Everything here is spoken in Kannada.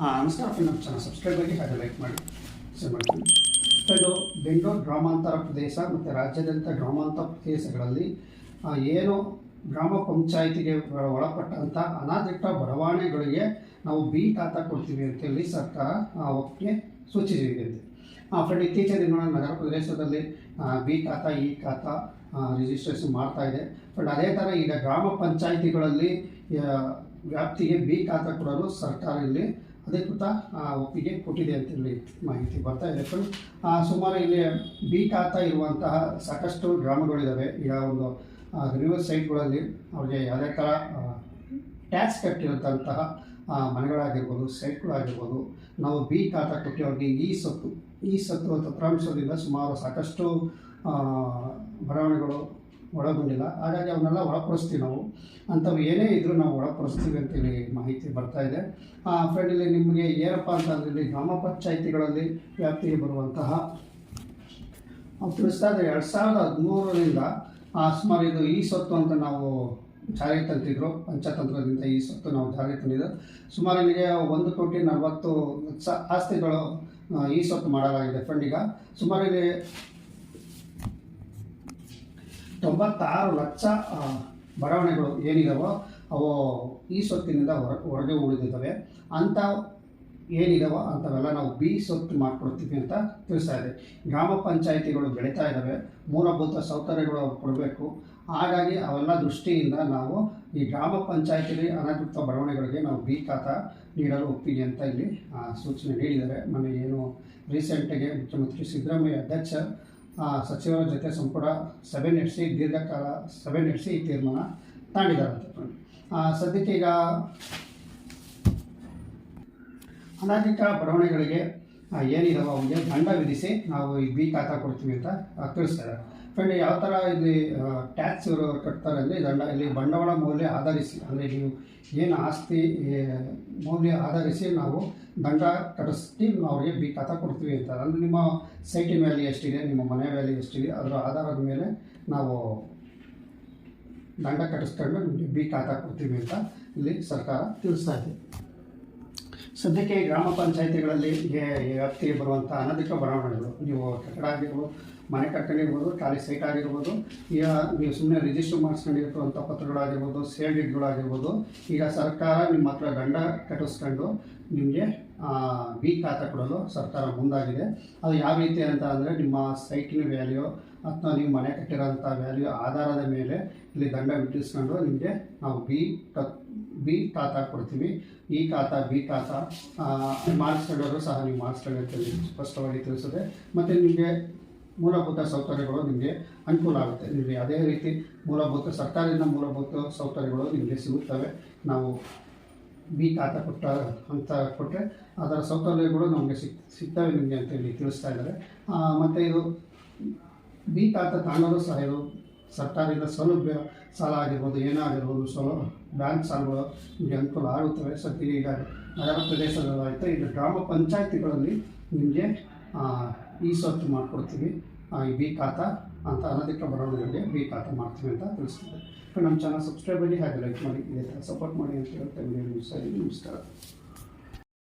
ಫ್ರೆಂಡ್ ನಮ್ಮ ಚಾನಲ್ ಸಬ್ಸ್ಕ್ರೈಬ್ ಆಗಿ ಹಾಗೆ ಲೈಕ್ ಮಾಡಿ, ಶೇರ್ ಮಾಡ್ತೀನಿ ಇದು ಬೆಂಗಳೂರು ಗ್ರಾಮಾಂತರ ಪ್ರದೇಶ ಮತ್ತು ರಾಜ್ಯಾದ್ಯಂತ ಗ್ರಾಮಾಂತರ ಪ್ರದೇಶಗಳಲ್ಲಿ ಏನು ಗ್ರಾಮ ಪಂಚಾಯಿತಿಗೆ ಒಳಪಟ್ಟಂಥ ಅನಾಧಿಕೃತ ಬಡಾವಣೆಗಳಿಗೆ ನಾವು ಬಿ ಖಾತಾ ಕೊಡ್ತೀವಿ ಅಂತೇಳಿ ಸರ್ಕಾರ ಒಪ್ಪಿಗೆ ಸೂಚಿಸಿದೆ. ಫ್ರೆಂಡ್ ಇತ್ತೀಚಿನ ದಿನಗಳಲ್ಲಿ ನಗರ ಪ್ರದೇಶದಲ್ಲಿ ಬಿ ಖಾತಾ ಇ ಖಾತಾ ರಿಜಿಸ್ಟ್ರೇಷನ್ ಮಾಡ್ತಾ ಇದೆ. ಬಟ್ ಅದೇ ಥರ ಈಗ ಗ್ರಾಮ ಪಂಚಾಯಿತಿಗಳಲ್ಲಿ ವ್ಯಾಪ್ತಿಗೆ ಬಿ ಖಾತಾ ಕೊಡಲು ಸರ್ಕಾರ ಇಲ್ಲಿ ಅಧಿಕೃತ ಒಪ್ಪಿಗೆ ಕೊಟ್ಟಿದೆ ಅಂತೇಳಿ ಮಾಹಿತಿ ಬರ್ತಾ ಇದೆ. ಫ್ರೆಂಡ್ ಸುಮಾರು ಇಲ್ಲಿ ಬೀಟ್ ಆಗ್ತಾ ಇರುವಂತಹ ಸಾಕಷ್ಟು ಗ್ರಾಮಗಳಿದ್ದಾವೆ ಈಗ ಒಂದು ರಿವರ್ ಸೈಟ್ಗಳಲ್ಲಿ ಅವ್ರಿಗೆ ಯಾವುದೇ ಥರ ಟ್ಯಾಕ್ಸ್ ಕಟ್ಟಿರುವಂತಹ ಮನೆಗಳಾಗಿರ್ಬೋದು ಸೈಟ್ಗಳಾಗಿರ್ಬೋದು ನಾವು ಬಿ ಖಾತಾ ಕೊಟ್ಟು ಅವ್ರಿಗೆ ಈ ಸತ್ತು ಈ ಸತ್ತು ತತ್ರಾಂಶದಿಂದ ಸುಮಾರು ಸಾಕಷ್ಟು ಬರವಣಿಗೆಗಳು ಒಳಗೊಂಡಿಲ್ಲ. ಹಾಗಾಗಿ ಅವನ್ನೆಲ್ಲ ಒಳಪಡಿಸ್ತೀವಿ ನಾವು. ಅಂಥವು ಏನೇ ಇದ್ದರೂ ನಾವು ಒಳಪಡಿಸ್ತೀವಿ ಅಂತೇಳಿ ಮಾಹಿತಿ ಬರ್ತಾ ಇದೆ. ಫ್ರೆಂಡ್ ಇಲ್ಲಿ ನಿಮಗೆ ಏನಪ್ಪ ಅಂತಂದ್ರೆ ಗ್ರಾಮ ಪಂಚಾಯಿತಿಗಳಲ್ಲಿ ವ್ಯಾಪ್ತಿಗೆ ಬರುವಂತಹ ತಿಳಿಸ್ತಾ ಇದ್ದಾರೆ ಎರಡು ಸಾವಿರದ ಹದಿಮೂರರಿಂದ ಸುಮಾರು ಇದು ಈ ಸೊತ್ತು ಅಂತ ನಾವು ಜಾರಿಗೆ ತಂದಿದ್ರು ಪಂಚತಂತ್ರದಿಂದ ಈ ಸೊತ್ತು ನಾವು ಜಾರಿಗೆ ತಂದಿದ್ದು. ಸುಮಾರು ಇಲ್ಲಿಗೆ ಒಂದು ಕೋಟಿ ನಲವತ್ತು ಆಸ್ತಿಗಳು ಈ ಸೊತ್ತು ಮಾಡಲಾಗಿದೆ ಫ್ರೆಂಡ್ ಈಗ. ಸುಮಾರು ಇಲ್ಲಿ ತೊಂಬತ್ತಾರು ಲಕ್ಷ ಬರವಣೆಗಳು ಏನಿದಾವೋ ಅವು ಈ ಸೊತ್ತಿನಿಂದ ಹೊರ, ಹೊರಗೆ ಉಳಿದಿದ್ದಾವೆ. ಅಂಥ ಏನಿದಾವೋ ಅಂಥವೆಲ್ಲ ನಾವು ಬಿ ಸೊತ್ತು ಮಾಡಿಕೊಡ್ತೀವಿ ಅಂತ ತಿಳಿಸ್ತಾ ಇದೆ. ಗ್ರಾಮ ಪಂಚಾಯಿತಿಗಳು ಬೆಳೀತಾ ಇದ್ದಾವೆ, ಮೂಲಭೂತ ಸೌಕರ್ಯಗಳು ಕೊಡಬೇಕು. ಹಾಗಾಗಿ ಅವೆಲ್ಲ ದೃಷ್ಟಿಯಿಂದ ನಾವು ಈ ಗ್ರಾಮ ಪಂಚಾಯಿತಿಲಿ ಅನಧಿಕೃತ ಬಡಾವಣೆಗಳಿಗೆ ನಾವು ಬಿ ಖಾತಾ ನೀಡಲು ಒಪ್ಪಿಗೆ ಅಂತ ಇಲ್ಲಿ ಸೂಚನೆ ನೀಡಿದ್ದಾರೆ. ಮೊನ್ನೆ ಏನು ರೀಸೆಂಟಾಗಿ ಮುಖ್ಯಮಂತ್ರಿ ಸಿದ್ದರಾಮಯ್ಯ ಅಧ್ಯಕ್ಷ ಸಚಿವರ ಜೊತೆ ಸಂಪುಟ ಸಭೆ ನಡೆಸಿ, ದೀರ್ಘಕಾಲ ಸಭೆ ನಡೆಸಿ ಈ ತೀರ್ಮಾನ ತಾಂಡಿದ್ದಾರೆ ಸದ್ಯಕ್ಕೆ ಈಗ ಅನಧಿಕ ಬರವಣಿಗೆಗಳಿಗೆ ಏನಿದಾವೋ ಅವರಿಗೆ ದಂಡ ವಿಧಿಸಿ ನಾವು ಈ ಬಿ ಖಾತಾ ಕೊಡ್ತೀವಿ ಅಂತ ತಿಳಿಸ್ತಾರೆ ಫ್ರೆಂಡ್ ಯಾವ ಥರ ಇಲ್ಲಿ ಟ್ಯಾಕ್ಸ್ ಇವರು ಕಟ್ತಾರೆ ಅಂದರೆ ದಂಡ, ಇಲ್ಲಿ ಬಂಡವಾಳ ಮೌಲ್ಯ ಆಧರಿಸಿ, ಅಂದರೆ ನೀವು ಏನು ಆಸ್ತಿ ಮೌಲ್ಯ ಆಧರಿಸಿ ನಾವು ದಂಡ ಕಟ್ಟಿಸಿ ಅವ್ರಿಗೆ ಬಿ ಖಾತ ಕೊಡ್ತೀವಿ ಅಂತ. ಅಂದರೆ ನಿಮ್ಮ ಸೈಟಿನ ವ್ಯಾಲ್ಯೂ ಎಷ್ಟಿದೆ, ನಿಮ್ಮ ಮನೆ ವ್ಯಾಲ್ಯೂ ಎಷ್ಟಿದೆ, ಅದರ ಆಧಾರದ ಮೇಲೆ ನಾವು ದಂಡ ಕಟ್ಟಿಸ್ಕೊಂಡು ನಿಮಗೆ ಬಿ ಖಾತಾ ಕೊಡ್ತೀವಿ ಅಂತ ಇಲ್ಲಿ ಸರ್ಕಾರ ತಿಳಿಸ್ತಾ ಇದೆ. ಸದ್ಯಕ್ಕೆ ಗ್ರಾಮ ಪಂಚಾಯಿತಿಗಳಲ್ಲಿ ವ್ಯಾಪ್ತಿಗೆ ಬರುವಂಥ ಅನಧಿಕ ಬಡಾವಣೆಗಳು ನೀವು ಕಟ್ಟಡ ಆಗಿರ್ಬೋದು, ಮನೆ ಕಟ್ಟಲಿರ್ಬೋದು ಖಾಲಿ ಸೈಟ್ ಆಗಿರ್ಬೋದು, ಈಗ ನೀವು ಸುಮ್ಮನೆ ರಿಜಿಸ್ಟರ್ ಮಾಡಿಸ್ಕೊಂಡಿರ್ತಕ್ಕಂಥ ಪತ್ರಗಳಾಗಿರ್ಬೋದು ಸೇಲ್ ಈಗ ಸರ್ಕಾರ ನಿಮ್ಮ ಹತ್ರ ದಂಡ ಕಟ್ಟಿಸ್ಕೊಂಡು ನಿಮಗೆ ಬಿ ಖಾತೆ ಕೊಡಲು ಸರ್ಕಾರ ಮುಂದಾಗಿದೆ. ಅದು ಯಾವ ರೀತಿ ಅಂತ ಅಂದರೆ ನಿಮ್ಮ ಸೈಟಿನ ವ್ಯಾಲ್ಯೂ ಅಥವಾ ನೀವು ಮನೆ ಕಟ್ಟಿರೋಂಥ ವ್ಯಾಲ್ಯೂ ಆಧಾರದ ಮೇಲೆ ಇಲ್ಲಿ ದಂಡ ವಿಧಿಸ್ಕೊಂಡು ನಿಮಗೆ ನಾವು ಬಿ ಬಿ ತಾತ ಕೊಡ್ತೀವಿ. ಈ ತಾತ ಬಿ ತಾತ ಮಾರ್ಕ್ಸ್ ಹೇಳೋರು ಸಹ ನೀವು ಮಾರ್ಕ್ಸ್ ಹೇಳಿ ಸ್ಪಷ್ಟವಾಗಿ ತಿಳಿಸಿದೆ ಮತ್ತು ನಿಮಗೆ ಮೂಲಭೂತ ಸೌಕರ್ಯಗಳು ನಿಮಗೆ ಅನುಕೂಲ ಆಗುತ್ತೆ. ನಿಮಗೆ ಅದೇ ರೀತಿ ಮೂಲಭೂತ, ಸರ್ಕಾರದಿಂದ ಮೂಲಭೂತ ಸೌಕರ್ಯಗಳು ನಿಮಗೆ ಸಿಗುತ್ತವೆ. ನಾವು ಬಿ ತಾತ ಕೊಟ್ಟ ಅಂತ ಕೊಟ್ಟರೆ ಅದರ ಸೌಕರ್ಯಗಳು ನಮಗೆ ಸಿಕ್, ಸಿಗ್ತವೆ ನಿಮಗೆ ಅಂತೇಳಿ ತಿಳಿಸ್ತಾ ಇದ್ದಾರೆ. ಮತ್ತು ಇದು ಬಿ ತಾತ ತಗೊಂಡರೂ ಸಹ ಇದು ಸರ್ಕಾರದಿಂದ ಸೌಲಭ್ಯ ಸಾಲ ಆಗಿರ್ಬೋದು ಏನೇ ಆಗಿರ್ಬೋದು ಬ್ಯಾಂಕ್ ಸಾಲಗಳು ನಿಮಗೆ ಅನುಕೂಲ ಆಗುತ್ತವೆ, ಸದ್ಯ ಈಗ ನಗರ ಪ್ರದೇಶಗಳಾಯಿತು ಈಗ ಗ್ರಾಮ ಪಂಚಾಯತಿಗಳಲ್ಲಿ ನಿಮಗೆ ಈ ಸ್ವತ್ತು ಮಾಡಿಕೊಡ್ತೀವಿ ಈ ಬಿ ಖಾತಾ ಅಂತ ಅನಧಿಕ ಬರವಣಿಗೆ ಬಿ ಖಾತಾ ಮಾಡ್ತೀವಿ ಅಂತ ತಿಳಿಸ್ತಾರೆ ನಮ್ಮ ಚಾನಲ್ ಸಬ್ಸ್ಕ್ರೈಬ್ ಮಾಡಿ ಹಾಗೆ ಲೈಕ್ ಮಾಡಿ ಸಪೋರ್ಟ್ ಮಾಡಿ ಅಂತ ಹೇಳ್ತಾ ಇದ್ದೀನಿ. ನಮಸ್ಕಾರ.